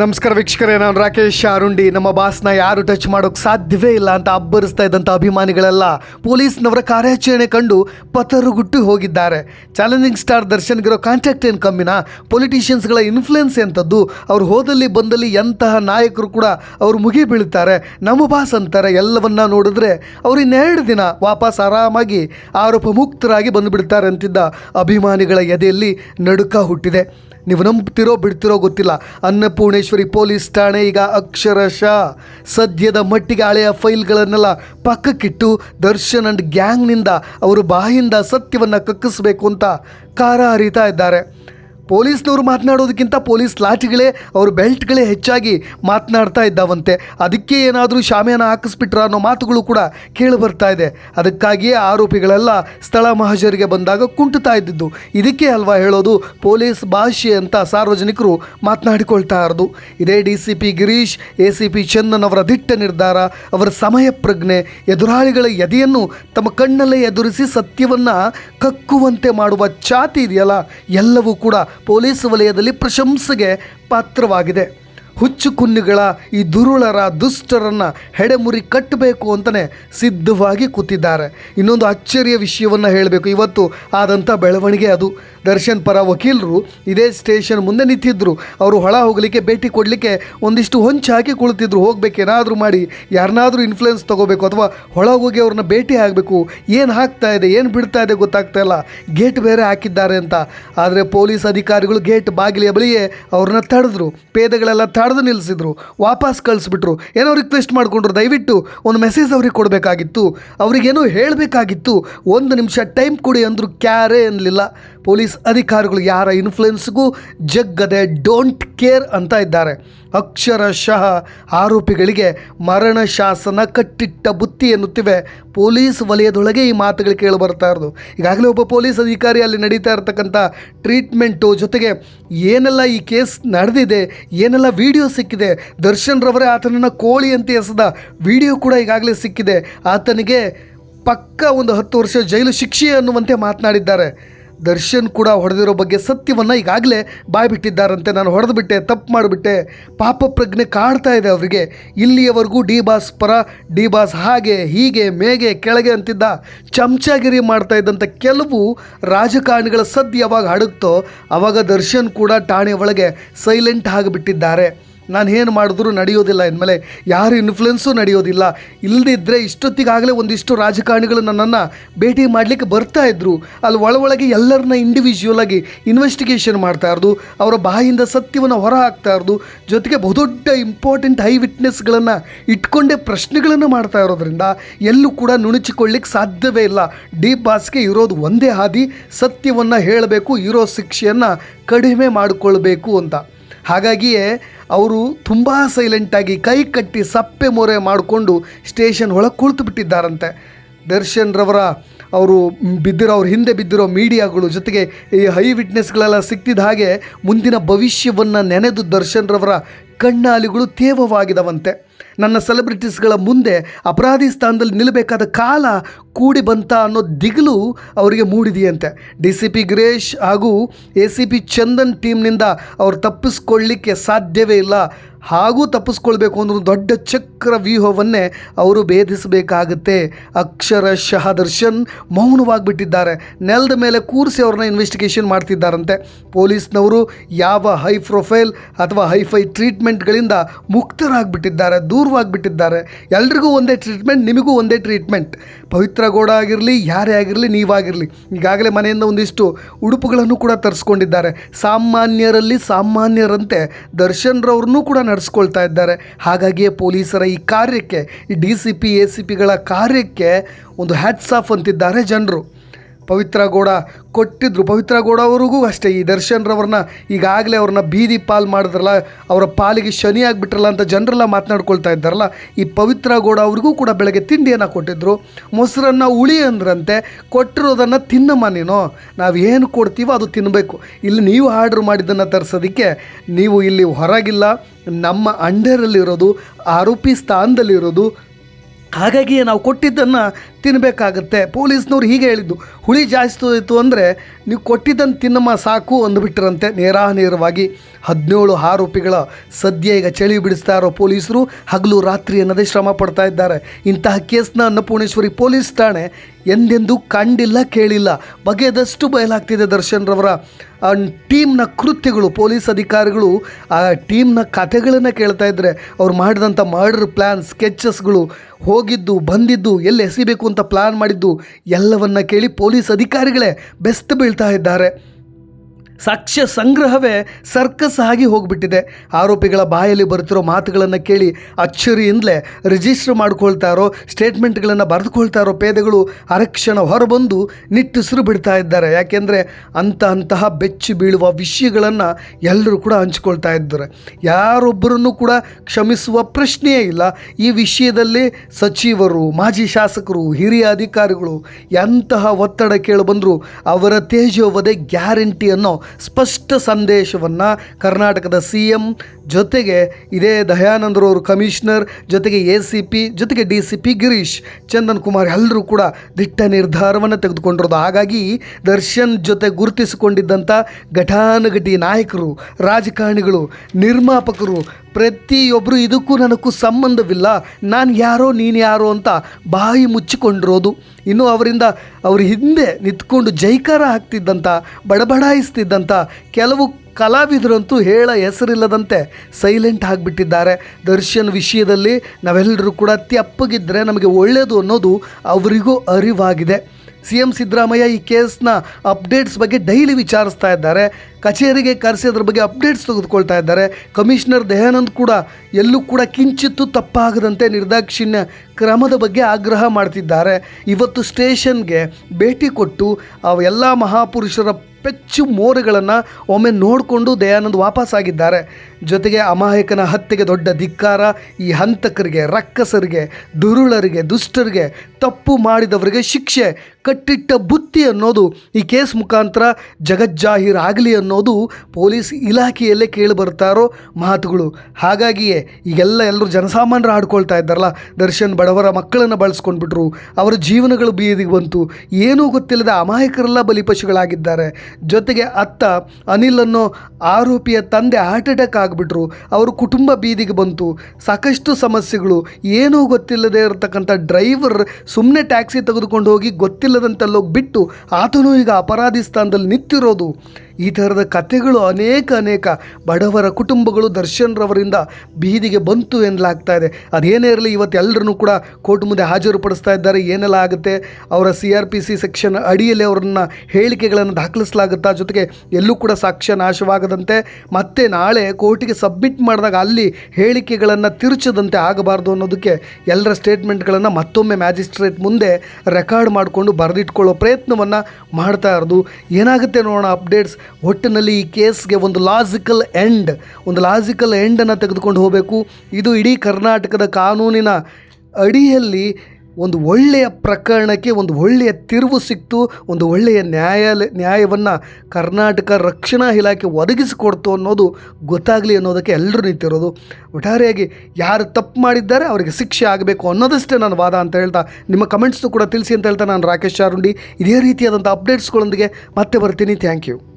ನಮಸ್ಕಾರ ವೀಕ್ಷಕರೇ, ನಾನು ರಾಕೇಶ್ ಅರುಂಡಿ. ನಮ್ಮ ಬಾಸ್ನ ಯಾರು ಟಚ್ ಮಾಡೋಕೆ ಸಾಧ್ಯವೇ ಇಲ್ಲ ಅಂತ ಅಬ್ಬರಿಸ್ತಾ ಇದ್ದಂಥ ಅಭಿಮಾನಿಗಳೆಲ್ಲ ಪೊಲೀಸ್ನವರ ಕಾರ್ಯಾಚರಣೆ ಕಂಡು ಪತರುಗುಟ್ಟು ಹೋಗಿದ್ದಾರೆ. ಚಾಲೆಂಜಿಂಗ್ ಸ್ಟಾರ್ ದರ್ಶನ್ಗಿರೋ ಕಾಂಟ್ಯಾಕ್ಟ್ ಏನು ಕಮ್ಮಿನ? ಪೊಲಿಟಿಷಿಯನ್ಸ್ಗಳ ಇನ್ಫ್ಲುಯೆನ್ಸ್ ಎಂಥದ್ದು ಅವ್ರು ಹೋದಲ್ಲಿ ಬಂದಲ್ಲಿ ಎಂತಹ ನಾಯಕರು ಕೂಡ ಅವರು ಮುಗಿ ಬೀಳ್ತಾರೆ. ನಮ್ಮ ಬಾಸ್ ಅಂತಾರೆ, ಎಲ್ಲವನ್ನ ನೋಡಿದ್ರೆ ಅವರು ಇನ್ನೆರಡು ದಿನ ವಾಪಸ್ ಆರಾಮಾಗಿ ಆರೋಪ ಮುಕ್ತರಾಗಿ ಬಂದುಬಿಡ್ತಾರೆ ಅಂತಿದ್ದ ಅಭಿಮಾನಿಗಳ ಎದೆಯಲ್ಲಿ ನಡುಕ ಹುಟ್ಟಿದೆ. ನೀವು ನಂಬ್ತಿರೋ ಬಿಡ್ತಿರೋ ಗೊತ್ತಿಲ್ಲ. ಅನ್ನಪೂರ್ಣೇಶ್ವರಿ ಪೊಲೀಸ್ ಠಾಣೆ ಈಗ ಅಕ್ಷರಶಃ ಸದ್ಯದ ಮಟ್ಟಿಗೆ ಹಳೆಯ ಫೈಲ್ಗಳನ್ನೆಲ್ಲ ಪಕ್ಕಕ್ಕಿಟ್ಟು ದರ್ಶನ್ ಅಂಡ್ ಗ್ಯಾಂಗ್ನಿಂದ ಅವರು ಬಾಯಿಂದ ಸತ್ಯವನ್ನು ಕಕ್ಕಿಸ್ಬೇಕು ಅಂತ ಕಾರ ಹರಿತಾ ಇದ್ದಾರೆ. ಪೊಲೀಸ್ನವರು ಮಾತನಾಡೋದಕ್ಕಿಂತ ಪೊಲೀಸ್ ಲಾಠಿಗಳೇ ಅವ್ರ ಬೆಲ್ಟ್ಗಳೇ ಹೆಚ್ಚಾಗಿ ಮಾತನಾಡ್ತಾ ಇದ್ದಾವಂತೆ. ಅದಕ್ಕೆ ಏನಾದರೂ ಶಾಮಿಯಾನ ಹಾಕಿಸ್ಬಿಟ್ರ ಅನ್ನೋ ಮಾತುಗಳು ಕೂಡ ಕೇಳಿ ಬರ್ತಾ ಇದೆ. ಅದಕ್ಕಾಗಿಯೇ ಆರೋಪಿಗಳೆಲ್ಲ ಸ್ಥಳ ಮಹಜರಿಗೆ ಬಂದಾಗ ಕುಂಟುತ್ತಾ ಇದ್ದಿದ್ದು. ಇದಕ್ಕೆ ಅಲ್ವಾ ಹೇಳೋದು? ಪೊಲೀಸ್ ಭಾಷೆ ಅಂತ ಸಾರ್ವಜನಿಕರು ಮಾತನಾಡಿಕೊಳ್ತಾ ಇರೋದು. ಇದೇ D C P Girish A C P Chandan ಅವರ ದಿಟ್ಟ ನಿರ್ಧಾರ, ಅವರ ಸಮಯ ಪ್ರಜ್ಞೆ, ಎದುರಾಳಿಗಳ ಎದೆಯನ್ನು ತಮ್ಮ ಕಣ್ಣಲ್ಲೇ ಎದುರಿಸಿ ಸತ್ಯವನ್ನು ಕಕ್ಕುವಂತೆ ಮಾಡುವ ಚಾತಿ ಇದೆಯಲ್ಲ? ಎಲ್ಲವೂ ಕೂಡ ಪೊಲೀಸ್ ವಲಯದಲ್ಲಿ ಪ್ರಶಂಸೆಗೆ ಪಾತ್ರವಾಗಿದೆ. ಹುಚ್ಚು ಕುನ್ನಿಗಳ ಈ ದುರುಳರ ದುಷ್ಟರನ್ನು ಹೆಡೆಮುರಿ ಕಟ್ಟಬೇಕು ಅಂತಲೇ ಸಿದ್ಧವಾಗಿ ಕೂತಿದ್ದಾರೆ. ಇನ್ನೊಂದು ಅಚ್ಚರಿಯ ವಿಷಯವನ್ನು ಹೇಳಬೇಕು. ಇವತ್ತು ಆದಂಥ ಬೆಳವಣಿಗೆ ಅದು. ದರ್ಶನ್ ಪರ ವಕೀಲರು ಇದೇ ಸ್ಟೇಷನ್ ಮುಂದೆ ನಿಂತಿದ್ದರು ಅವರು ಹೊಳ ಹೋಗಲಿಕ್ಕೆ, ಭೇಟಿ ಕೊಡಲಿಕ್ಕೆ ಒಂದಿಷ್ಟು ಹೊಂಚು ಹಾಕಿ ಕುಳಿತಿದ್ರು. ಹೋಗಬೇಕೇನಾದರೂ ಮಾಡಿ ಯಾರನ್ನಾದರೂ ಇನ್ಫ್ಲುಯೆನ್ಸ್ ತೊಗೋಬೇಕು ಅಥವಾ ಹೊಳ ಹೋಗಿ ಅವ್ರನ್ನ ಭೇಟಿ ಆಗಬೇಕು. ಏನು ಹಾಕ್ತಾ ಇದೆ, ಏನು ಬಿಡ್ತಾ ಇದೆ ಗೊತ್ತಾಗ್ತಾ ಇಲ್ಲ. ಗೇಟ್ ಬೇರೆ ಹಾಕಿದ್ದಾರೆ ಅಂತ. ಆದರೆ ಪೊಲೀಸ್ ಅಧಿಕಾರಿಗಳು ಗೇಟ್ ಬಾಗಿಲಿಯ ಬಳಿಯೇ ಅವ್ರನ್ನ ತಡೆದ್ರು. ಪೇದೆಗಳೆಲ್ಲ ತಡೆದು ನಿಲ್ಲಿಸಿದ್ರು, ವಾಪಸ್ ಕಳಿಸ್ಬಿಟ್ರು. ಏನೋ ರಿಕ್ವೆಸ್ಟ್ ಮಾಡಿಕೊಂಡ್ರು. ದಯವಿಟ್ಟು ಒಂದು ಮೆಸೇಜ್ ಅವ್ರಿಗೆ ಕೊಡಬೇಕಾಗಿತ್ತು. ಅವ್ರಿಗೇನೋ ಹೇಳಬೇಕಾಗಿತ್ತು. ಒಂದು ನಿಮಿಷ ಟೈಮ್ ಕೊಡಿ ಅಂದರು ಕ್ಯಾರೇ ಅನ್ನಲಿಲ್ಲ ಪೊಲೀಸ್ ಅಧಿಕಾರಿಗಳು ಯಾರ ಇನ್ಫ್ಲುಯೆನ್ಸ್ಗೂ ಜಗ್ಗದೆ ಡೋಂಟ್ ಕೇರ್ ಅಂತ ಇದ್ದಾರೆ. ಅಕ್ಷರಶಃ ಆರೋಪಿಗಳಿಗೆ ಮರಣ ಶಾಸನ ಕಟ್ಟಿಟ್ಟ ಬುತ್ತಿ ಎನ್ನುತ್ತಿವೆ. ಪೊಲೀಸ್ ವಲಯದೊಳಗೆ ಈ ಮಾತುಗಳು ಕೇಳಿ ಬರ್ತಾ ಇರೋದು. ಈಗಾಗಲೇ ಒಬ್ಬ ಪೊಲೀಸ್ ಅಧಿಕಾರಿ ಅಲ್ಲಿ ನಡೀತಾ ಇರತಕ್ಕಂಥ ಟ್ರೀಟ್ಮೆಂಟು ಜೊತೆಗೆ ಏನೆಲ್ಲ ಈ ಕೇಸ್ ನಡೆದಿದೆ, ಏನೆಲ್ಲ ವಿಡಿಯೋ ಸಿಕ್ಕಿದೆ, ದರ್ಶನ್ ರವರೇ ಆತನನ್ನು ಕೋಳಿ ಅಂತ ಎಸೆದ ವಿಡಿಯೋ ಕೂಡ ಈಗಾಗಲೇ ಸಿಕ್ಕಿದೆ. ಆತನಿಗೆ ಪಕ್ಕ ಒಂದು ಹತ್ತು ವರ್ಷ ಜೈಲು ಶಿಕ್ಷೆ ಅನ್ನುವಂತೆ ಮಾತನಾಡಿದ್ದಾರೆ. ದರ್ಶನ್ ಕೂಡ ಹೊಡೆದಿರೋ ಬಗ್ಗೆ ಸತ್ಯವನ್ನು ಈಗಾಗಲೇ ಬಾಯ್ಬಿಟ್ಟಿದ್ದಾರಂತೆ. ನಾನು ಹೊಡೆದ್ಬಿಟ್ಟೆ ತಪ್ಪು ಮಾಡಿಬಿಟ್ಟೆ. ಪಾಪ ಪ್ರಜ್ಞೆ ಕಾಡ್ತಾ ಇದೆ ಅವರಿಗೆ. ಇಲ್ಲಿಯವರೆಗೂ ಡಿ ಬಾಸ್ ಪರ ಡಿ ಬಾಸ್ ಹಾಗೆ, ಹೀಗೆ, ಮೇಗೆ, ಕೆಳಗೆ ಅಂತಿದ್ದ ಚಮಚಾಗಿರಿ ಮಾಡ್ತಾ ಇದ್ದಂಥ ಕೆಲವು ರಾಜಕಾರಣಿಗಳ ಸದ್ದು ಯಾವಾಗ ಹಡಗ್ತೋ ಅವಾಗ ದರ್ಶನ್ ಕೂಡ ಠಾಣೆ ಒಳಗೆ ಸೈಲೆಂಟ್ ಆಗಿಬಿಟ್ಟಿದ್ದಾರೆ ನಾನು ಏನು ಮಾಡಿದ್ರೂ ನಡೆಯೋದಿಲ್ಲ ಇನ್ಮೇಲೆ. ಯಾರ ಇನ್ಫ್ಲುಯೆನ್ಸು ನಡೆಯೋದಿಲ್ಲ. ಇಲ್ಲದಿದ್ದರೆ ಇಷ್ಟೊತ್ತಿಗಾಗಲೇ ಒಂದಿಷ್ಟು ರಾಜಕಾರಣಿಗಳು ನನ್ನನ್ನು ಭೇಟಿ ಮಾಡಲಿಕ್ಕೆ ಬರ್ತಾ ಇದ್ದರು ಅಲ್ಲಿ ಒಳಗೊಳಗೆ ಎಲ್ಲರನ್ನ ಇಂಡಿವಿಜುವಲ್ ಆಗಿ ಇನ್ವೆಸ್ಟಿಗೇಷನ್ ಮಾಡ್ತಾ ಇರೋದು, ಅವರ ಬಾಯಿಂದ ಸತ್ಯವನ್ನು ಹೊರ ಹಾಕ್ತಾ ಇರೋದು, ಜೊತೆಗೆ ಬಹುದೊಡ್ಡ ಇಂಪಾರ್ಟೆಂಟ್ ಹೈ ವಿಟ್ನೆಸ್ಗಳನ್ನು ಇಟ್ಕೊಂಡೇ ಪ್ರಶ್ನೆಗಳನ್ನು ಮಾಡ್ತಾ ಇರೋದ್ರಿಂದ ಎಲ್ಲೂ ಕೂಡ ನುಣುಚಿಕೊಳ್ಳಿಕ್ಕೆ ಸಾಧ್ಯವೇ ಇಲ್ಲ. ಡೀಪ್ ಬಾಸ್ಗೆ ಇರೋದು ಒಂದೇ ಹಾದಿ, ಸತ್ಯವನ್ನು ಹೇಳಬೇಕು, ಇರೋ ಶಿಕ್ಷೆಯನ್ನು ಕಡಿಮೆ ಮಾಡಿಕೊಳ್ಬೇಕು ಅಂತ. ಹಾಗಾಗಿಯೇ ಅವರು ತುಂಬ ಸೈಲೆಂಟಾಗಿ ಕೈ ಕಟ್ಟಿ ಸಪ್ಪೆ ಮೊರೆ ಮಾಡಿಕೊಂಡು ಸ್ಟೇಷನ್ ಒಳಗೆ ಕುಳಿತು ಬಿಟ್ಟಿದ್ದಾರಂತೆ. ದರ್ಶನ್ ರವರ ಅವರು ಬಿದ್ದಿರೋ, ಅವ್ರ ಹಿಂದೆ ಬಿದ್ದಿರೋ ಮೀಡಿಯಾಗಳು ಜೊತೆಗೆ ಈ ಹೈ ವಿಟ್ನೆಸ್ಗಳೆಲ್ಲ ಸಿಕ್ತಿದ್ದ ಹಾಗೆ ಮುಂದಿನ ಭವಿಷ್ಯವನ್ನು ನೆನೆದು ದರ್ಶನ್ ರವರ ಕಣ್ಣಾಲಿಗಳು ತೇವವಾಗಿದವಂತೆ. ನನ್ನ ಸೆಲೆಬ್ರಿಟೀಸ್ಗಳ ಮುಂದೆ ಅಪರಾಧಿ ಸ್ಥಾನದಲ್ಲಿ ನಿಲ್ಲಬೇಕಾದ ಕಾಲ ಕೂಡಿ ಬಂತ ಅನ್ನೋ ದಿಗಿಲು ಅವರಿಗೆ ಮೂಡಿದೆಯಂತೆ. ಡಿ ಸಿ ಪಿ ಗಿರೇಶ್ ಹಾಗೂ ಎ ಸಿ ಪಿ ಚಂದನ್ ಟೀಮ್ನಿಂದ ಅವ್ರು ತಪ್ಪಿಸ್ಕೊಳ್ಳಿಕ್ಕೆ ಸಾಧ್ಯವೇ ಇಲ್ಲ. ಹಾಗೂ ತಪ್ಪಿಸ್ಕೊಳ್ಬೇಕು ಅಂದ್ರೆ ದೊಡ್ಡ ಚಕ್ರ ವ್ಯೂಹವನ್ನೇ ಅವರು ಭೇದಿಸಬೇಕಾಗುತ್ತೆ. ಅಕ್ಷರಶಃ ದರ್ಶನ್ ಮೌನವಾಗಿಬಿಟ್ಟಿದ್ದಾರೆ. ನೆಲದ ಮೇಲೆ ಕೂರಿಸಿ ಅವ್ರನ್ನ ಇನ್ವೆಸ್ಟಿಗೇಷನ್ ಮಾಡ್ತಿದ್ದಾರಂತೆ. ಪೊಲೀಸ್ನವರು ಯಾವ ಹೈ ಪ್ರೊಫೈಲ್ ಅಥವಾ ಹೈಫೈ ಟ್ರೀಟ್ಮೆಂಟ್ಗಳಿಂದ ಮುಕ್ತರಾಗಿಬಿಟ್ಟಿದ್ದಾರೆ, ದೂರವಾಗಿಬಿಟ್ಟಿದ್ದಾರೆ. ಎಲ್ರಿಗೂ ಒಂದೇ ಟ್ರೀಟ್ಮೆಂಟ್, ನಿಮಗೂ ಒಂದೇ ಟ್ರೀಟ್ಮೆಂಟ್. ಪವಿತ್ರ ಗೌಡ ಆಗಿರಲಿ, ಯಾರೇ ಆಗಿರಲಿ, ನೀವಾಗಿರಲಿ. ಈಗಾಗಲೇ ಮನೆಯಿಂದ ಒಂದಿಷ್ಟು ಉಡುಪುಗಳನ್ನು ಕೂಡ ತರಿಸ್ಕೊಂಡಿದ್ದಾರೆ. ಸಾಮಾನ್ಯರಲ್ಲಿ ಸಾಮಾನ್ಯರಂತೆ ದರ್ಶನ್ರವ್ರನ್ನೂ ಕೂಡ ನಡೆಸ್ಕೊಳ್ತಾ ಇದ್ದಾರೆ. ಹಾಗಾಗಿಯೇ ಪೊಲೀಸರ ಈ ಕಾರ್ಯಕ್ಕೆ, ಈ D C P, A C ಪಿಗಳ ಕಾರ್ಯಕ್ಕೆ ಒಂದು ಹ್ಯಾಟ್ಸ್ ಆಫ್ ಅಂತಿದ್ದಾರೆ ಜನರು. ಪವಿತ್ರ ಗೌಡ ಕೊಟ್ಟಿದ್ರು. ಪವಿತ್ರ ಗೌಡ ಅವರಿಗೂ ಅಷ್ಟೇ, ಈ ದರ್ಶನ್ರವ್ರನ್ನ ಈಗಾಗಲೇ ಅವ್ರನ್ನ ಬೀದಿ ಪಾಲ್ ಮಾಡಿದ್ರಲ್ಲ, ಅವರ ಪಾಲಿಗೆ ಶನಿ ಆಗಿಬಿಟ್ರಲ್ಲ ಅಂತ ಜನರೆಲ್ಲ ಮಾತನಾಡ್ಕೊಳ್ತಾ ಇದ್ದಾರಲ್ಲ, ಈ ಪವಿತ್ರ ಗೌಡ ಅವ್ರಿಗೂ ಕೂಡ ಬೆಳಗ್ಗೆ ತಿಂಡಿಯನ್ನು ಕೊಟ್ಟಿದ್ರು. ಮೊಸರನ್ನು ಉಳಿ ಅಂದ್ರಂತೆ, ಕೊಟ್ಟಿರೋದನ್ನು ತಿನ್ನಮ್ಮ ನೀನು ನಾವು ಏನು ಕೊಡ್ತೀವೋ ಅದು ತಿನ್ನಬೇಕು ಇಲ್ಲಿ ನೀವು ಆರ್ಡ್ರ್ ಮಾಡಿದ್ದನ್ನು ತರಿಸೋದಕ್ಕೆ ನೀವು ಇಲ್ಲಿ ಹೊರಗಿಲ್ಲ, ನಮ್ಮ ಅಂಡರಲ್ಲಿರೋದು ಆರೋಪಿ ಸ್ಥಾನದಲ್ಲಿರೋದು. ಹಾಗಾಗಿ ನಾವು ಕೊಟ್ಟಿದ್ದನ್ನು ತಿನ್ನಬೇಕಾಗತ್ತೆ ಪೊಲೀಸ್ನವ್ರು ಹೀಗೆ ಹೇಳಿದ್ದು. ಹುಳಿ ಜಾಸ್ತಿ ಹೋಯಿತು ಅಂದರೆ ನೀವು ಕೊಟ್ಟಿದ್ದನ್ನು ತಿನ್ನಮ್ಮ ಸಾಕು ಅಂದುಬಿಟ್ರಂತೆ ನೇರಾನೇರವಾಗಿ ಹದಿನೇಳು ಆರೋಪಿಗಳ ಸದ್ಯ ಈಗ ಚಳಿ ಬಿಡಿಸ್ತಾ ಇರೋ ಪೊಲೀಸರು ಹಗಲು ರಾತ್ರಿ ಅನ್ನೋದೇ ಶ್ರಮ ಪಡ್ತಾ ಇದ್ದಾರೆ. ಇಂತಹ ಕೇಸ್ನ ಅನ್ನಪೂರ್ಣೇಶ್ವರಿ ಪೊಲೀಸ್ ಠಾಣೆ ಎಂದೆಂದೂ ಕಂಡಿಲ್ಲ, ಕೇಳಿಲ್ಲ. ಬಗೆದಷ್ಟು ಬಯಲಾಗ್ತಿದೆ ದರ್ಶನ್ ರವರ. ಟೀಮ್ನ ಕೃತ್ಯಗಳು, ಪೊಲೀಸ್ ಅಧಿಕಾರಿಗಳು ಆ ಟೀಮ್ನ ಕಥೆಗಳನ್ನು ಕೇಳ್ತಾ ಇದ್ದರೆ ಅವ್ರು ಮಾಡಿದಂಥ ಮರ್ಡರ್ ಪ್ಲ್ಯಾನ್ ಸ್ಕೆಚಸ್ಗಳು ಹೋಗಿದ್ದು, ಬಂದಿದ್ದು, ಎಲ್ಲಿ ಎಸಿಬೇಕು ಅಂತ ಪ್ಲ್ಯಾನ್ ಮಾಡಿದ್ದು ಎಲ್ಲವನ್ನ ಕೇಳಿ ಪೊಲೀಸ್ ಅಧಿಕಾರಿಗಳೇ ಬೆಸ್ತ್ ಬೀಳ್ತಾ ಇದ್ದಾರೆ. ಸಾಕ್ಷ್ಯ ಸಂಗ್ರಹವೇ ಸರ್ಕಸ್ ಆಗಿ ಹೋಗಿಬಿಟ್ಟಿದೆ. ಆರೋಪಿಗಳ ಬಾಯಲ್ಲಿ ಬರುತ್ತಿರೋ ಮಾತುಗಳನ್ನು ಕೇಳಿ ಅಚ್ಚರಿಯಿಂದಲೇ ರಿಜಿಸ್ಟರ್ ಮಾಡ್ಕೊಳ್ತಾ ಇರೋ, ಸ್ಟೇಟ್ಮೆಂಟ್ಗಳನ್ನು ಬರೆದುಕೊಳ್ತಾ ಇರೋ ಪೇದೆಗಳು ಅರಕ್ಷಣ ಹೊರಬಂದು ನಿಟ್ಟುಸಿರು ಬಿಡ್ತಾ ಇದ್ದಾರೆ. ಯಾಕೆಂದರೆ ಅಂತ ಅಂತಹ ಬೆಚ್ಚಿ ಬೀಳುವ ವಿಷಯಗಳನ್ನು ಎಲ್ಲರೂ ಕೂಡ ಹಂಚ್ಕೊಳ್ತಾ ಇದ್ದಾರೆ. ಯಾರೊಬ್ಬರನ್ನು ಕೂಡ ಕ್ಷಮಿಸುವ ಪ್ರಶ್ನೆಯೇ ಇಲ್ಲ. ಈ ವಿಷಯದಲ್ಲಿ ಸಚಿವರು, ಮಾಜಿ ಶಾಸಕರು, ಹಿರಿಯ ಅಧಿಕಾರಿಗಳು ಎಂತಹ ಒತ್ತಡ ಕೇಳಿಬಂದರೂ ಅವರ ತೇಜೋವಧೆ ಗ್ಯಾರಂಟಿ ಅನ್ನೋ ಸ್ಪಷ್ಟ ಸಂದೇಶವನ್ನು ಕರ್ನಾಟಕದ ಸಿ ಎಂ ಜೊತೆಗೆ ಇದೇ ದಯಾನಂದರವರು ಕಮಿಷನರ್, ಜೊತೆಗೆ ಎ ಸಿ ಪಿ ಜೊತೆಗೆ D C P Girish. Chandan Kumar ಎಲ್ಲರೂ ಕೂಡ ದಿಟ್ಟ ನಿರ್ಧಾರವನ್ನು ತೆಗೆದುಕೊಂಡಿರೋದು. ಹಾಗಾಗಿ ದರ್ಶನ್ ಜೊತೆ ಗುರುತಿಸಿಕೊಂಡಿದ್ದಂಥ ಘಟಾನುಘಟಿ ನಾಯಕರು, ರಾಜಕಾರಣಿಗಳು, ನಿರ್ಮಾಪಕರು ಪ್ರತಿಯೊಬ್ಬರು ಇದಕ್ಕೂ ನನಗೂ ಸಂಬಂಧವಿಲ್ಲ. ನಾನು ಯಾರೋ, ನೀನು ಯಾರೋ ಅಂತ ಬಾಯಿ ಮುಚ್ಚಿಕೊಂಡಿರೋದು. ಇನ್ನು ಅವರಿಂದ ಅವ್ರ ಹಿಂದೆ ನಿಂತ್ಕೊಂಡು ಜೈಕಾರ ಹಾಕ್ತಿದ್ದಂಥ ಬಡಬಡಾಯಿಸ್ತಿದ್ದಂಥ ಕೆಲವು ಕಲಾವಿದರಂತೂ ಹೇಳ ಹೆಸರಿಲ್ಲದಂತೆ ಸೈಲೆಂಟ್ ಆಗಿಬಿಟ್ಟಿದ್ದಾರೆ. ದರ್ಶನ್ ವಿಷಯದಲ್ಲಿ ನಾವೆಲ್ಲರೂ ಕೂಡ ತಪ್ಪಗಿದ್ದರೆ ನಮಗೆ ಒಳ್ಳೆಯದು ಅನ್ನೋದು ಅವರಿಗೂ ಅರಿವಾಗಿದೆ. ಸಿ ಎಂ ಸಿದ್ದರಾಮಯ್ಯ ಈ ಕೇಸ್ನ ಅಪ್ಡೇಟ್ಸ್ ಬಗ್ಗೆ ಡೈಲಿ ವಿಚಾರಿಸ್ತಾ ಇದ್ದಾರೆ. ಕಚೇರಿಗೆ ಕರೆಸಿ ಅದ್ರ ಬಗ್ಗೆ ಅಪ್ಡೇಟ್ಸ್ ತೆಗೆದುಕೊಳ್ತಾ ಇದ್ದಾರೆ. ಕಮಿಷನರ್ ದಯಾನಂದ್ ಕೂಡ ಎಲ್ಲೂ ಕೂಡ ಕಿಂಚಿತ್ತು ತಪ್ಪಾಗದಂತೆ ನಿರ್ದಾಕ್ಷಿಣ್ಯ ಕ್ರಮದ ಬಗ್ಗೆ ಆಗ್ರಹ ಮಾಡ್ತಿದ್ದಾರೆ. ಇವತ್ತು ಸ್ಟೇಷನ್ಗೆ ಭೇಟಿ ಕೊಟ್ಟು ಎಲ್ಲ ಮಹಾಪುರುಷರ ಪೆಚ್ಚು ಮೋರುಗಳನ್ನು ಒಮ್ಮೆ ನೋಡಿಕೊಂಡು ದಯಾನಂದ್ ವಾಪಸ್ಸಾಗಿದ್ದಾರೆ. ಜೊತೆಗೆ ಅಮಾಯಕನ ಹತ್ಯೆಗೆ ದೊಡ್ಡ ಧಿಕ್ಕಾರ ಈ ಹಂತಕರಿಗೆ, ರಕ್ಕಸರಿಗೆ, ದುರುಳರಿಗೆ, ದುಷ್ಟರಿಗೆ, ತಪ್ಪು ಮಾಡಿದವರಿಗೆ ಶಿಕ್ಷೆ. ಕಟ್ಟಿಟ್ಟ ಬುತ್ತಿ ಅನ್ನೋದು ಈ ಕೇಸ್ ಮುಖಾಂತರ ಜಗಜ್ಜಾಹೀರಾಗಲಿ ಅನ್ನೋದು ಪೊಲೀಸ್ ಇಲಾಖೆಯಲ್ಲೇ ಕೇಳಿ ಬರ್ತಾರೋ ಮಾತುಗಳು. ಹಾಗಾಗಿಯೇ ಈಗೆಲ್ಲ ಎಲ್ಲರೂ ಜನಸಾಮಾನ್ಯರು ಆಡ್ಕೊಳ್ತಾ ಇದ್ದಾರಲ್ಲ, ದರ್ಶನ್ ಬಡವರ ಮಕ್ಕಳನ್ನು ಬಳಸ್ಕೊಂಡ್ಬಿಟ್ರು, ಅವರ ಜೀವನಗಳು ಬೀದಿಗೆ ಬಂತು. ಏನೂ ಗೊತ್ತಿಲ್ಲದ ಅಮಾಯಕರೆಲ್ಲ ಬಲಿಪಶುಗಳಾಗಿದ್ದಾರೆ. ಜೊತೆಗೆ ಅತ್ತ ಅನಿಲ್ ಅನ್ನೋ ಆರೋಪಿಯ ತಂದೆ ಹಾರ್ಟ್ ಅಟ್ಯಾಕ್ ಆಗಿಬಿಟ್ರು. ಅವ್ರ ಕುಟುಂಬ ಬೀದಿಗೆ ಬಂತು. ಸಾಕಷ್ಟು ಸಮಸ್ಯೆಗಳು. ಏನೂ ಗೊತ್ತಿಲ್ಲದೆ ಇರತಕ್ಕಂಥ ಡ್ರೈವರ್ ಸುಮ್ಮನೆ ಟ್ಯಾಕ್ಸಿ ತೆಗೆದುಕೊಂಡು ಹೋಗಿ ಗೊತ್ತಿಲ್ಲದಂತೆಲ್ಲೋಗಿ ಬಿಟ್ಟು ಆತನೂ ಈಗ ಅಪರಾಧಿ ಸ್ಥಾನದಲ್ಲಿ ನಿಂತಿರೋದು. ಈ ಥರದ ಕಥೆಗಳು ಅನೇಕ ಅನೇಕ ಬಡವರ ಕುಟುಂಬಗಳು ದರ್ಶನ್ರವರಿಂದ ಬೀದಿಗೆ ಬಂತು ಎನ್ನಲಾಗ್ತಾ ಇದೆ. ಅದೇನೇ ಇರಲಿ, ಇವತ್ತು ಎಲ್ಲರನ್ನೂ ಕೂಡ ಕೋರ್ಟ್ ಮುಂದೆ ಹಾಜರುಪಡಿಸ್ತಾ ಇದ್ದಾರೆ. ಏನೆಲ್ಲ ಆಗುತ್ತೆ? ಅವರ C R P C section ಅಡಿಯಲ್ಲಿ ಅವರನ್ನು ಹೇಳಿಕೆಗಳನ್ನು ದಾಖಲಿಸಲಾಗುತ್ತಾ ಜೊತೆಗೆ ಎಲ್ಲೂ ಕೂಡ ಸಾಕ್ಷ್ಯ ನಾಶವಾಗದಂತೆ ಮತ್ತೆ ನಾಳೆ ಕೋರ್ಟಿಗೆ ಸಬ್ಮಿಟ್ ಮಾಡಿದಾಗ ಅಲ್ಲಿ ಹೇಳಿಕೆಗಳನ್ನು ತಿರುಚದಂತೆ ಆಗಬಾರ್ದು ಅನ್ನೋದಕ್ಕೆ ಎಲ್ಲರ ಸ್ಟೇಟ್ಮೆಂಟ್ಗಳನ್ನು ಮತ್ತೊಮ್ಮೆ ಮ್ಯಾಜಿಸ್ಟ್ರೇಟ್ ಮುಂದೆ ರೆಕಾರ್ಡ್ ಮಾಡಿಕೊಂಡು ಬರೆದಿಟ್ಕೊಳ್ಳೋ ಪ್ರಯತ್ನವನ್ನು ಮಾಡ್ತಾ ಇರೋದು. ಏನಾಗುತ್ತೆ ನೋಡೋಣ ಅಪ್ಡೇಟ್ಸ್. ಒಟ್ಟಿನಲ್ಲಿ ಈ ಕೇಸ್ಗೆ ಒಂದು ಲಾಜಿಕಲ್ ಎಂಡ್, ಒಂದು ಲಾಜಿಕಲ್ ಎಂಡನ್ನು ತೆಗೆದುಕೊಂಡು ಹೋಗಬೇಕು. ಇದು ಇಡೀ ಕರ್ನಾಟಕದ ಕಾನೂನಿನ ಅಡಿಯಲ್ಲಿ ಒಂದು ಒಳ್ಳೆಯ ಪ್ರಕರಣಕ್ಕೆ ಒಂದು ಒಳ್ಳೆಯ ತಿರುವು ಸಿಕ್ತು, ಒಂದು ಒಳ್ಳೆಯ ನ್ಯಾಯಾಲಯ ನ್ಯಾಯವನ್ನು ಕರ್ನಾಟಕ ರಕ್ಷಣಾ ಇಲಾಖೆ ಒದಗಿಸಿಕೊಡ್ತು ಅನ್ನೋದು ಗೊತ್ತಾಗಲಿ ಅನ್ನೋದಕ್ಕೆ ಎಲ್ಲರೂ ನಿಂತಿರೋದು. ಒಟ್ಟಾರೆಯಾಗಿ ಯಾರು ತಪ್ಪು ಮಾಡಿದ್ದಾರೆ ಅವರಿಗೆ ಶಿಕ್ಷೆ ಆಗಬೇಕು ಅನ್ನೋದಷ್ಟೇ ನನ್ನ ವಾದ ಅಂತ ಹೇಳ್ತಾ ನಿಮ್ಮ ಕಮೆಂಟ್ಸು ಕೂಡ ತಿಳಿಸಿ ಅಂತ ಹೇಳ್ತಾ ನಾನು ರಾಕೇಶ್ ಚಾರುಂಡಿ. ಇದೇ ರೀತಿಯಾದಂಥ ಅಪ್ಡೇಟ್ಸ್ಗಳೊಂದಿಗೆ ಮತ್ತೆ ಬರ್ತೀನಿ. Thank you.